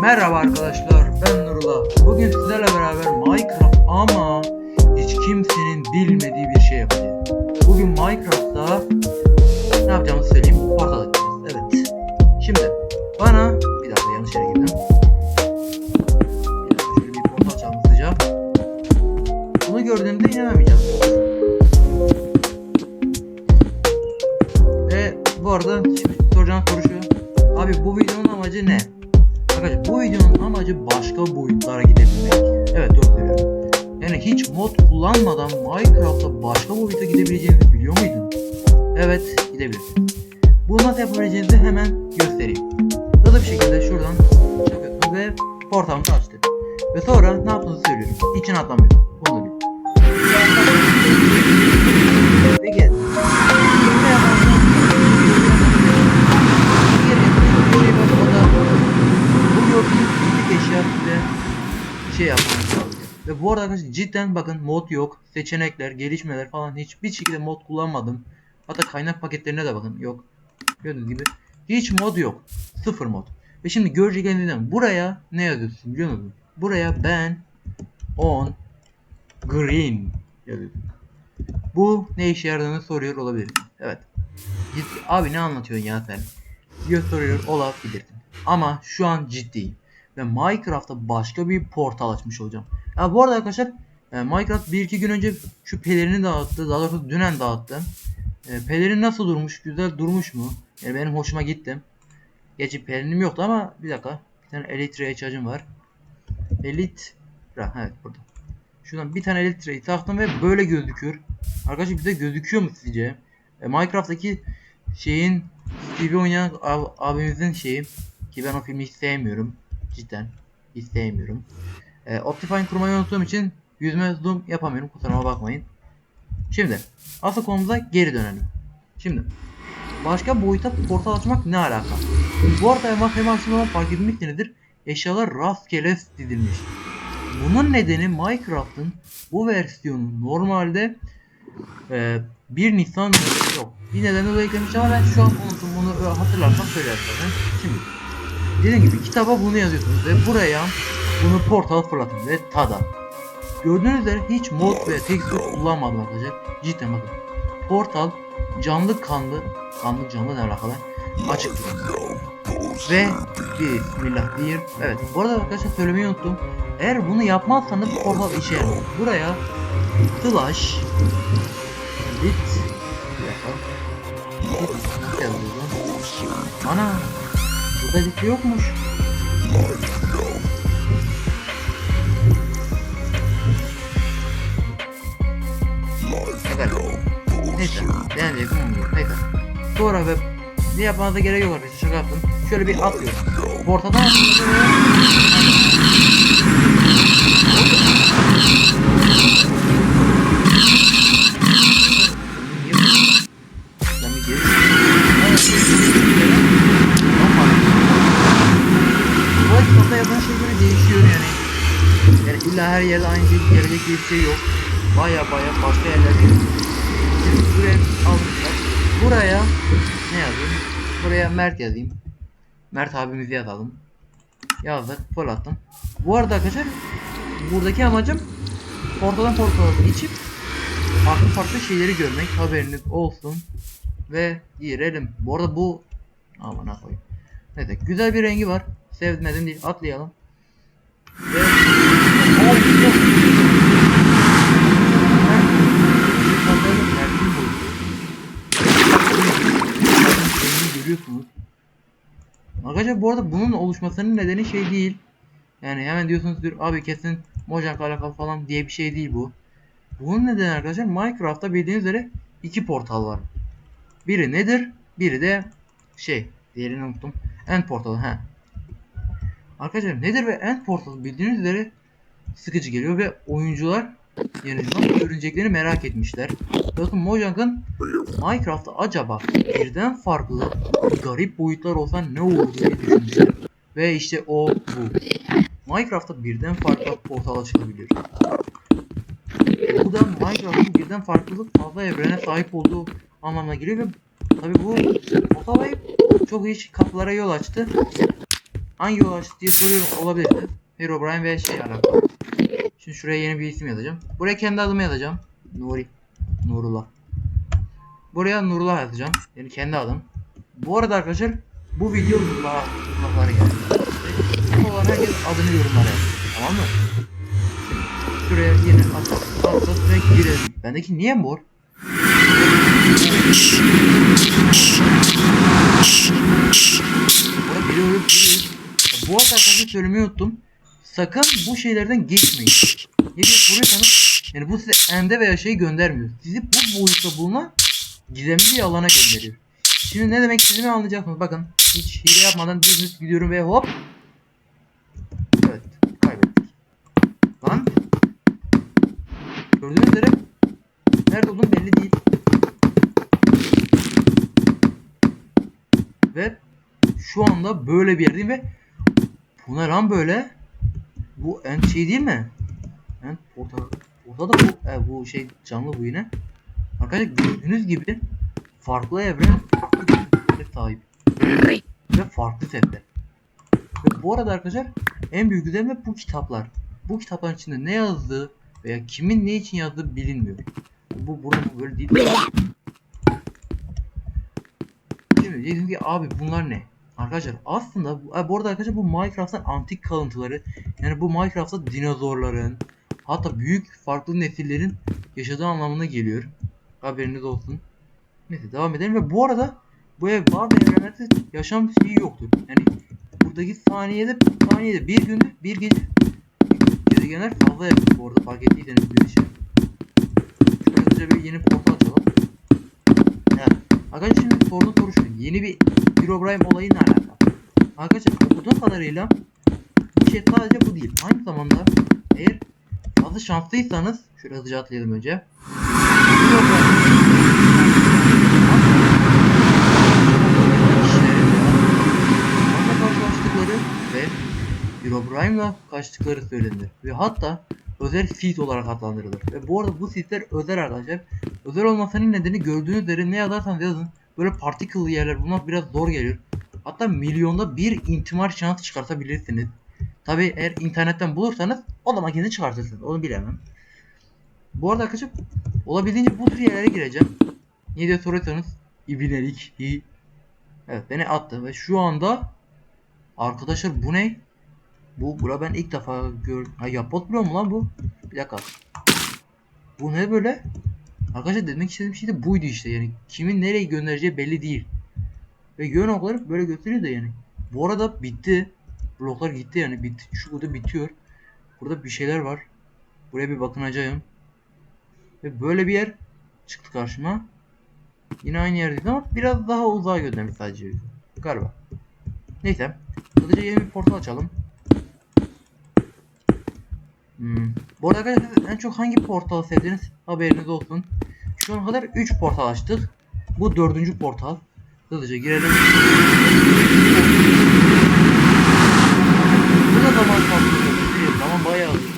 Merhaba arkadaşlar ben Nurullah. Bugün sizlerle beraber Minecraft ama hiç kimsenin bilmediği bir şey yapacağız. Bugün Minecraft'ta ne yapacağımızı söyleyeyim. Portal. Kullanmadan Minecraft'ta başka boyuta gidebileceğinizi biliyor muydun? Evet gidebilirsin. Bunu nasıl yapabileceğinizi hemen göstereyim. Hızlı bir şekilde şuradan çıkıyorsun ve portalımızı açtık. Ve sonra ne yaptığınızı söylüyorum. İçine atlamıyorum. Bunu bil. Ve gel. Bu gördüğünüz küçük eşya size şey yapmanız sağlayacak. Ve bu arada arkadaşlar cidden bakın mod yok. Seçenekler, gelişmeler falan hiçbir şekilde mod kullanmadım. Hatta kaynak paketlerine de bakın yok. Gördüğünüz gibi hiç mod yok. Sıfır mod. Ve şimdi göreceğinizden buraya ne yazıyorsun biliyor musun? Buraya ben on green yazıyorsun. Bu ne işe yaradığını soruyor olabilir. Evet. Abi ne anlatıyorsun ya sen? diye soruyor olabilirsin. Ama şu an ciddiyim. Ve Minecraft'ta başka bir portal açmış olacağım. Ya bu arada arkadaşlar e, Minecraft 1-2 gün önce şu pelerini dağıttı. Daha doğrusu dünen dağıttı. E, pelerin nasıl durmuş? Güzel durmuş mu? Yani benim hoşuma gitti. Gerçi pelerinim yoktu ama bir dakika. Bir tane elitreye ihtiyacım var. Elit. Evet burada. Şuradan bir tane elitreyi taktım ve böyle gözüküyor. Arkadaşlar bize gözüküyor mu sizce? E, Minecraft'taki şeyin Stevie oynayan ab- abimizin şeyi ki ben o filmi hiç sevmiyorum. Cidden hiç sevmiyorum. E, Optifine kurmayı unuttuğum için yüzme zoom yapamıyorum. Kusuruma bakmayın. Şimdi asıl konumuza geri dönelim. Şimdi başka boyuta portal açmak ne alaka? Bu arada hemen aslında fark edilmişsinizdir. Eşyalar rastgele dizilmiş. Bunun nedeni Minecraft'ın bu versiyonu normalde e, 1 Nisan yok. Bir nedeni dolayı eklemiş ama ben şu an unuttum bunu hatırlarsam söylerim. Şimdi dediğim gibi kitaba bunu yazıyorsunuz ve buraya bunu portal fırlatın ve tada. Gördüğünüz üzere hiç mod ve texture kullanmadım arkadaşlar. Cidden bakın. Portal canlı kanlı kanlı canlı ne alakalı açık. Ve bismillah diyeyim. Evet bu arada arkadaşlar söylemeyi unuttum. Eğer bunu yapmazsanız portal işe yarar. Buraya slash lit bir dakika. Ana burada lit yokmuş. Neyse. Deneyecek olmuyor. Neyse. Sonra ve ne yapmanıza gerek yok arkadaşlar. Şaka yaptım. Şöyle bir atlıyorum. Portadan atlıyorum. Şey. Yani illa her yerde aynı şey gelecek diye bir şey yok. Baya baya başka yerlerde. Buraya almışlar. Buraya ne yazayım? Buraya Mert yazayım. Mert abimizi yazalım. Yazdık, fırlattım. Bu arada arkadaşlar buradaki amacım portadan portala geçip farklı farklı şeyleri görmek haberiniz olsun ve girelim. Bu arada bu aman ne koyayım. Neyse güzel bir rengi var. Sevmedim değil atlayalım. Ve Aa, yok. Mert'in boyutu. Rengi görüyorsunuz. Arkadaşlar bu arada bunun oluşmasının nedeni şey değil. Yani hemen diyorsunuz diyor abi kesin Mojang'la alakalı falan diye bir şey değil bu. Bunun nedeni arkadaşlar Minecraft'ta bildiğiniz üzere iki portal var. Biri nedir? Biri de şey, diğerini unuttum. End portalı ha. Arkadaşlar nedir ve end portalı bildiğiniz üzere sıkıcı geliyor ve oyuncular yani nasıl görüneceklerini merak etmişler. Dostum Mojang'ın Minecraft'ta acaba birden farklı garip boyutlar olsa ne olur diye düşünmüşler. Ve işte o bu. Minecraft'ta birden farklı portal açılabilir. Bu da Minecraft'ın birden farklılık fazla evrene sahip olduğu anlamına geliyor ve tabi bu otolayıp çok iyi kapılara yol açtı. Hangi yol açtı diye soruyorum olabilirsiniz. Herobrine ve şey alakalı. Şimdi şuraya yeni bir isim yazacağım. Buraya kendi adımı yazacağım. Nuri. Nurullah. Buraya Nurullah yazacağım. Yani kendi adım. Bu arada arkadaşlar bu video Nurullah'a Nurullah'lara geldi. Bu olan herkes adını yorumlara yazsın. Tamam mı? Şuraya yeni at. Altta direkt girelim. Bendeki niye mor? Duruyor. Bu arada arkadaşlar söylemeyi unuttum. Sakın bu şeylerden geçmeyin. Ne diye soruyorsanız yani bu size ende veya şey göndermiyor. Sizi bu boyutta bulunan gizemli bir alana gönderiyor. Şimdi ne demek istediğimi anlayacaksınız. Bakın hiç hile yapmadan dümdüz gidiyorum ve hop. Evet kaybettik. Lan. Gördüğünüz üzere nerede olduğum belli değil. Ve şu anda böyle bir yerdeyim ve bu lan böyle? Bu en şey değil mi? En orta, ortada bu, e, bu şey canlı bu yine. Arkadaşlar gördüğünüz gibi farklı evren farklı sahip. Ve farklı setler. Ve bu arada arkadaşlar en büyük güzelliği bu kitaplar. Bu kitapların içinde ne yazdığı veya kimin ne için yazdığı bilinmiyor. Bu burada bu böyle değil. Şimdi diyeceksiniz ki abi bunlar ne? Arkadaşlar aslında bu, bu arada arkadaşlar bu Minecraft'ın antik kalıntıları yani bu Minecraft'ta dinozorların hatta büyük farklı nesillerin yaşadığı anlamına geliyor. Haberiniz olsun. Neyse devam edelim ve bu arada bu ev bazı evrenlerde yaşam şeyi yoktur. Yani buradaki saniyede saniyede bir günde bir gece gezegenler fazla yakın bu arada fark ettiyseniz bir şey. Şöyle bir yeni portal açalım. Arkadaşlar şimdi sorduğum soru. Yeni bir Herobrine olayı ne alaka? Arkadaşlar okuduğum kadarıyla bu şey sadece bu değil. Aynı zamanda eğer fazla şanslıysanız şöyle hızlıca atlayalım önce. Herobrine'la kaçtıkları söylenir. Ve hatta özel seed olarak adlandırılır. Ve bu arada bu seedler özel arkadaşlar. Özel olmasının nedeni gördüğünüz üzere ne yazarsanız yazın. Böyle partikülü yerler bunlar biraz zor geliyor. Hatta milyonda bir intimar şansı çıkartabilirsiniz. Tabi eğer internetten bulursanız o zaman kendi çıkartırsınız. Onu bilemem. Bu arada arkadaşlar olabildiğince bu tür yerlere gireceğim. Niye diye soruyorsanız ibinelik. Evet beni attı ve şu anda arkadaşlar bu ne? Bu bura ben ilk defa gördüm. Ha yapbot bloğu mu lan bu? Bir dakika. Bu ne böyle? Arkadaşlar demek istediğim şey de buydu işte yani. Kimin nereye göndereceği belli değil. Ve yön okları böyle gösteriyor da yani. Bu arada bitti. Bloklar gitti yani bitti. Şu burada bitiyor. Burada bir şeyler var. Buraya bir bakınacağım. Ve böyle bir yer çıktı karşıma. Yine aynı yerdeyiz ama biraz daha uzağa göndermiş sadece. Galiba. Neyse. Hızlıca yeni bir portal açalım. Hmm. Bu arada arkadaşlar en çok hangi portal sevdiğiniz haberiniz olsun. Şu ana kadar 3 portal açtık. Bu dördüncü portal. Hızlıca girelim. Bu da zaman kapsülü. Zaman bayağı hızlı.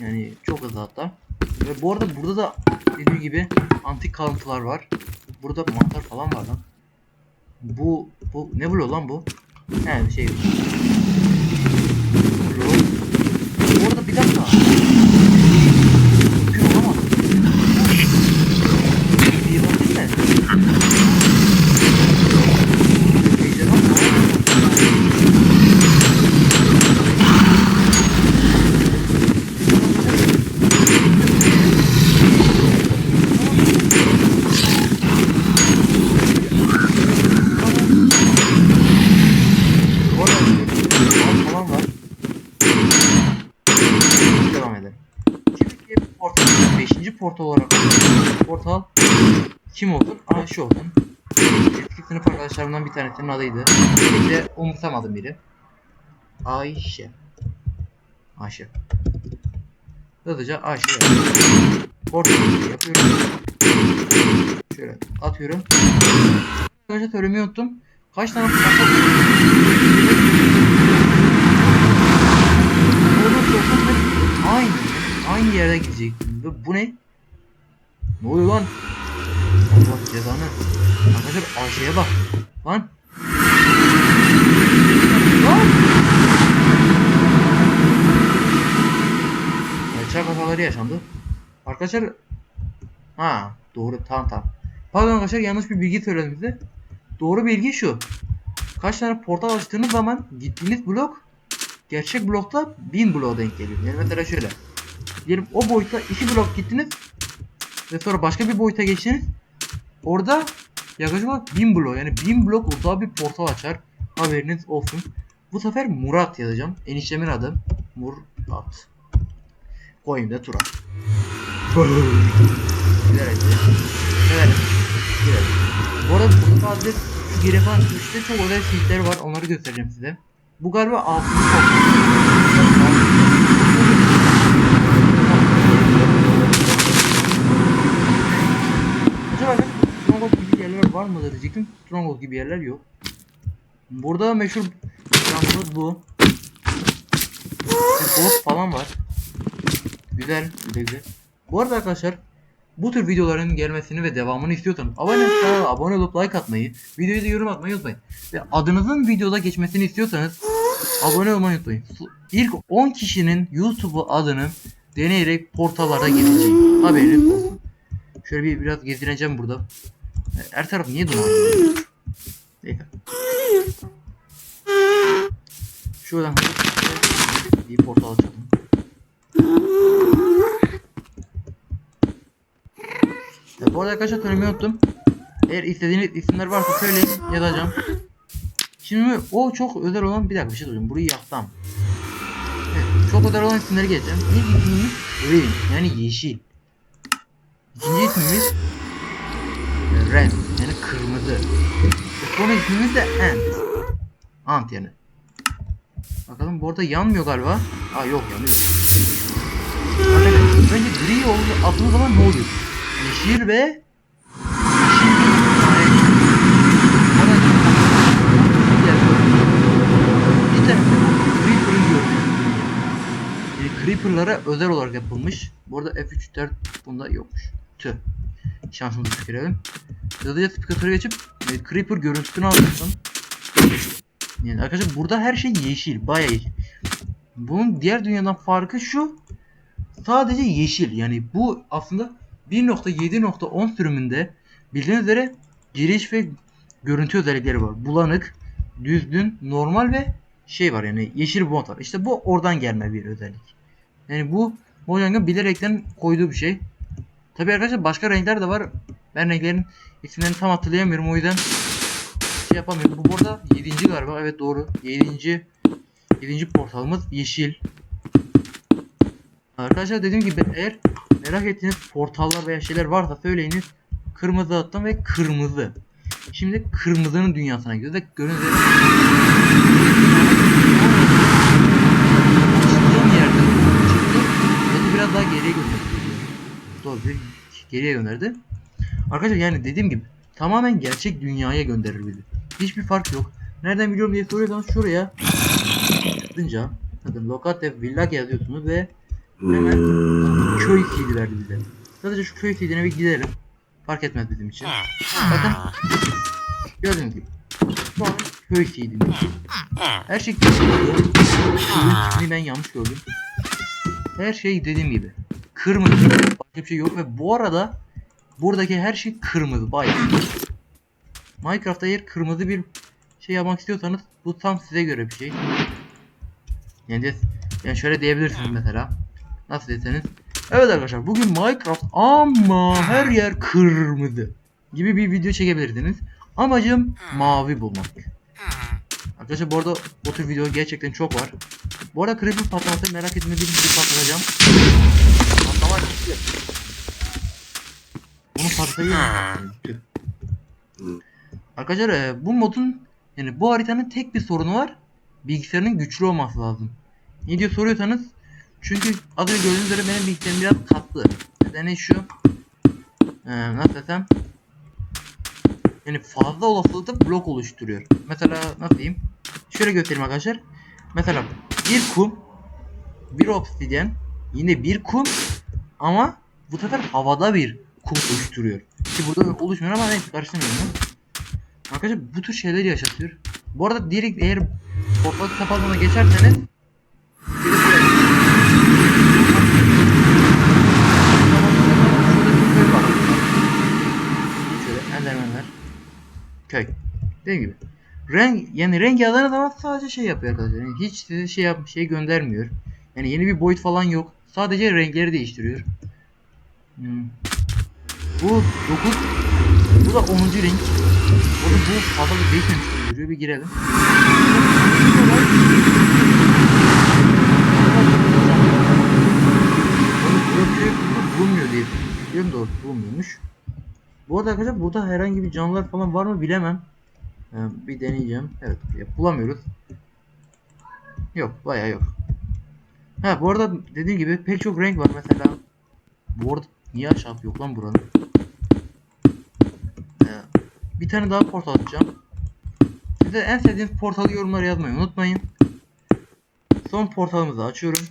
Yani çok hızlı hatta. Ve bu arada burada da dediğim gibi antik kalıntılar var. Burada mantar falan var lan. Bu bu ne bloğu lan bu? He şey. Bu arada bir dakika. Mümkün olamaz. Bir bakayım ben. Ejderha mı? Bu arada falan falan var. Devam edelim. Şimdiki portal, beşinci portal olarak portal kim olsun? Aa şu olsun. Eski sınıf arkadaşlarımdan bir tanesinin adıydı. Bir umursamadım biri. Ayşe. Ayşe. Hızlıca Ayşe yapıyorum. Portal yapıyorum. Şöyle atıyorum. Arkadaşlar söylemeyi unuttum. Kaç tane hep aynı. Aynı yere gidecektim. Ve bu ne? Ne oluyor lan? Allah cezanı. Arkadaşlar Ayşe'ye bak. Lan. Lan. Bıçak kafaları yaşandı. Arkadaşlar. Ha doğru tamam tamam. Pardon arkadaşlar yanlış bir bilgi söyledim size. Doğru bilgi şu. Kaç tane portal açtığınız zaman gittiğiniz blok gerçek blokta 1000 bloğa denk geliyor. Yani mesela şöyle. Diyelim o boyutta 2 blok gittiniz ve sonra başka bir boyuta geçtiniz. Orada yaklaşık olarak 1000 blok yani 1000 blok uzağa bir portal açar. Haberiniz olsun. Bu sefer Murat yazacağım. Eniştemin adı Murat. Koyayım da Tura. Giderek. Giderek. Giderek. Bu arada şu geri falan üstte çok özel şeyler var. Onları göstereceğim size. Bu galiba 6. Acaba Stronghold gibi yerler var mı diyecektim. Stronghold gibi yerler yok. Burada meşhur canlımız bu. Boss falan var. Güzel, güzel. Bu arada arkadaşlar bu tür videoların gelmesini ve devamını istiyorsanız abone, kanala abone olup like atmayı, videoyu da yorum atmayı unutmayın. Ve adınızın videoda geçmesini istiyorsanız abone olmayı unutmayın. İlk 10 kişinin YouTube adını deneyerek portallarda gezeceğim. Haberiniz olsun. Şöyle bir biraz gezineceğim burada. Her taraf niye duman? Şuradan bir portal açalım. Ya bu arada arkadaşlar söylemeyi unuttum. Eğer istediğiniz isimler varsa söyleyin yazacağım. Şimdi o çok özel olan bir dakika bir şey söyleyeyim. Burayı yapsam. Evet, çok özel olan isimleri geçeceğim. İlk ismimiz Green yani yeşil. İkinci ismimiz Red yani kırmızı. Ve son ismimiz de Ant. Ant yani. Bakalım bu arada yanmıyor galiba. Aa yok yanıyor. Arkadaşlar bence gri oldu attığımız zaman ne oluyor? Yeşil ve. Yani Creeper'lara özel olarak yapılmış. Bu arada F3 bunda yokmuş. Tüh. Şansımızı tükerelim. Hızlıca spikatörü geçip e, Creeper görüntüsünü alacaksın. Yani arkadaşlar burada her şey yeşil. Bayağı yeşil. Bunun diğer dünyadan farkı şu. Sadece yeşil. Yani bu aslında 1.7.10 sürümünde bildiğiniz üzere giriş ve görüntü özellikleri var. Bulanık, düzgün, normal ve şey var yani yeşil mod var. İşte bu oradan gelme bir özellik. Yani bu Mojang'ın bilerekten koyduğu bir şey. Tabi arkadaşlar başka renkler de var. Ben renklerin isimlerini tam hatırlayamıyorum o yüzden şey yapamıyorum. Bu burada 7. galiba. Evet doğru. 7. 7. portalımız yeşil. Arkadaşlar dediğim gibi eğer merak ettiğiniz portallar veya şeyler varsa söyleyiniz. Kırmızı attım ve kırmızı. Şimdi kırmızının dünyasına gidiyoruz ve gördüğünüz üzere çıktığım yerde çıktı. Beni biraz daha geriye gönderdi. Doğru bir geriye gönderdi. Arkadaşlar yani dediğim gibi tamamen gerçek dünyaya gönderir. Hiçbir fark yok. Nereden biliyorum diye soruyorsanız şuraya tıklayınca bakın Locate Villak yazıyorsunuz ve hemen köy CD verdi bize. Sadece şu köy CD'ne bir gidelim. Fark etmez bizim için. Bakın. Gördüğünüz gibi. Şu an köy CD'miz. Her şey. Şimdi ben yanlış gördüm. Her şey dediğim gibi. Kırmızı. Başka bir şey yok ve bu arada buradaki her şey kırmızı. Bayağı. Minecraft'ta eğer kırmızı bir şey yapmak istiyorsanız bu tam size göre bir şey. Yani, yani şöyle diyebilirsiniz mesela. Nasıl deseniz. Evet arkadaşlar bugün Minecraft ama her yer kırmızı gibi bir video çekebilirdiniz. Amacım mavi bulmak. Arkadaşlar bu arada bu tür video gerçekten çok var. Bu arada Creeper patlaması merak etmediğim bir patlatacağım. Bunu patlatayım. Arkadaşlar e, bu modun yani bu haritanın tek bir sorunu var. Bilgisayarın güçlü olması lazım. Ne diye soruyorsanız çünkü az önce gördüğünüz üzere benim bilgisayarım biraz katlı. Nedeni şu. Ee, nasıl desem. Yani fazla olasılıkla blok oluşturuyor. Mesela nasıl diyeyim? Şöyle göstereyim arkadaşlar. Mesela bir kum, bir obsidyen, yine bir kum ama bu sefer havada bir kum oluşturuyor. Ki burada oluşmuyor ama neyse karıştırmıyorum. Arkadaşlar bu tür şeyler yaşatıyor. Bu arada direkt eğer portal kapatmana geçerseniz Şöyle Endermenler. Köy. Dediğim gibi. Renk yani renk yalan adam sadece şey yapıyor arkadaşlar. Yani hiç size şey yap şey göndermiyor. Yani yeni bir boyut falan yok. Sadece renkleri değiştiriyor. Hmm. Bu 9 bu da 10. renk. O da bu fazla da değişmemiş gibi duruyor. Bir girelim. Bulunmuyor diye biliyorum doğru bulunmuyormuş. Bu arada arkadaşlar burada herhangi bir canlılar falan var mı bilemem. Ee, bir deneyeceğim. Evet bulamıyoruz. Yok bayağı yok. Ha bu arada dediğim gibi pek çok renk var mesela. Bu arada niye aşağı yok lan buranın? Ee, bir tane daha portal atacağım. Size en sevdiğiniz portalı yorumlara yazmayı unutmayın. Son portalımızı açıyorum.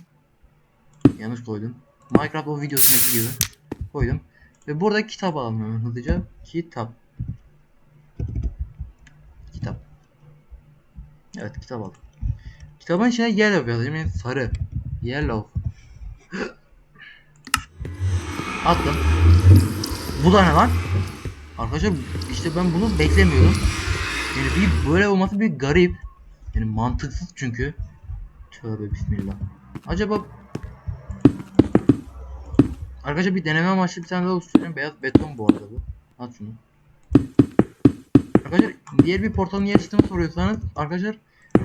Yanlış koydum. Minecraft o videosundaki gibi koydum. Ve burada kitap hemen hızlıca. Kitap. Kitap. Evet kitap aldım. Kitabın içine yellow yazacağım yani sarı. Yellow. Attım. Bu da ne lan? Arkadaşlar işte ben bunu beklemiyordum. Yani bir böyle olması bir garip. Yani mantıksız çünkü. Tövbe bismillah. Acaba Arkadaşlar bir deneme amaçlı bir tane daha oluşturuyorum. Beyaz beton bu arada bu. At şunu. Arkadaşlar diğer bir portalın açtığını soruyorsanız arkadaşlar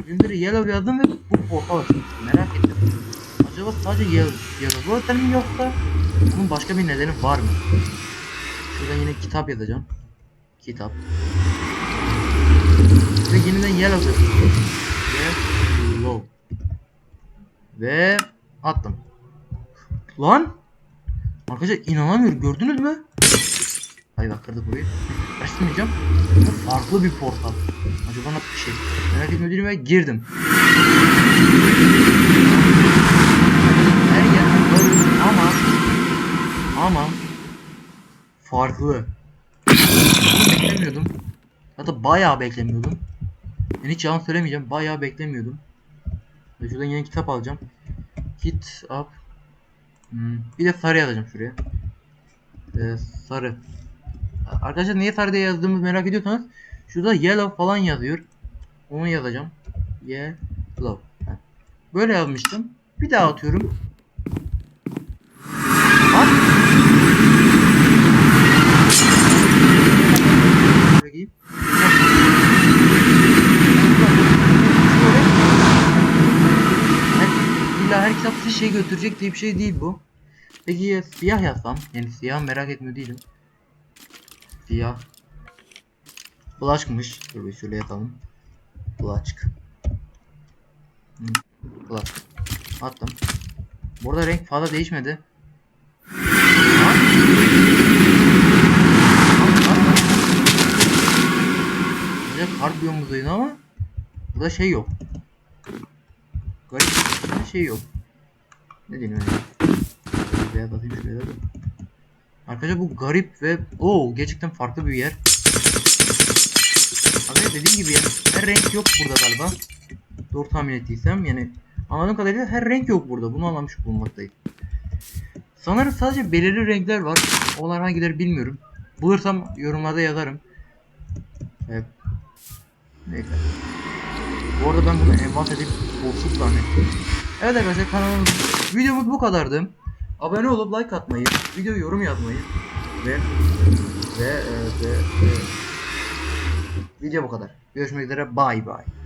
Filmleri yellow yazdım ve bu portal açtım. Merak ettim. Acaba sadece yellow, yellow mi yoksa bunun başka bir nedeni var mı? Şuradan yine kitap yazacağım. Kitap. Ve yeniden yellow yazıyorum. Yellow. Ve attım. Lan! Arkadaşlar inanamıyorum gördünüz mü? Ay bak kırdık burayı. Açtırmayacağım. Bu farklı bir portal. Acaba nasıl bir şey? Merak etme girdim. Her yer böyle ama ama farklı. Beklemiyordum. Hatta bayağı beklemiyordum. Ben hiç yalan söylemeyeceğim. Bayağı beklemiyordum. Ve şuradan yeni kitap alacağım. Kitap. Hmm. Bir de sarı yazacağım şuraya. Ee, sarı. Arkadaşlar niye sarı diye yazdığımı merak ediyorsanız şurada yellow falan yazıyor. Onu yazacağım. Yellow. Böyle yazmıştım. Bir daha atıyorum. Bak. Bakayım. Her- İlla her kitap size şey götürecek diye bir şey değil bu. Peki ya siyah yazsam? Yani siyah merak etmiyor değilim. Siyah. Bulaşkmış. Dur bir şöyle yapalım. Bulaşk. Bulaşk. Attım. Burada renk fazla değişmedi. Güzel kar biyomundaydı ama burada şey yok. Garip bir şey yok. Ne diyeyim öyle? Beyaz atayım şuraya da. Arkadaşlar bu garip ve o gerçekten farklı bir yer. Arkadaşlar dediğim gibi ya her renk yok burada galiba. Doğru tahmin ettiysem yani anladığım kadarıyla her renk yok burada. Bunu anlamış bulunmaktayım. Sanırım sadece belirli renkler var. Onlar hangileri bilmiyorum. Bulursam yorumlarda yazarım. Evet. Neyse. Bu arada ben bunu envant edip boşluk zannettim. Evet arkadaşlar kanalımız videomuz bu kadardı. Abone olup like atmayı, video yorum yazmayı ve ve, e, ve, ve video bu kadar. Görüşmek üzere. Bye bye.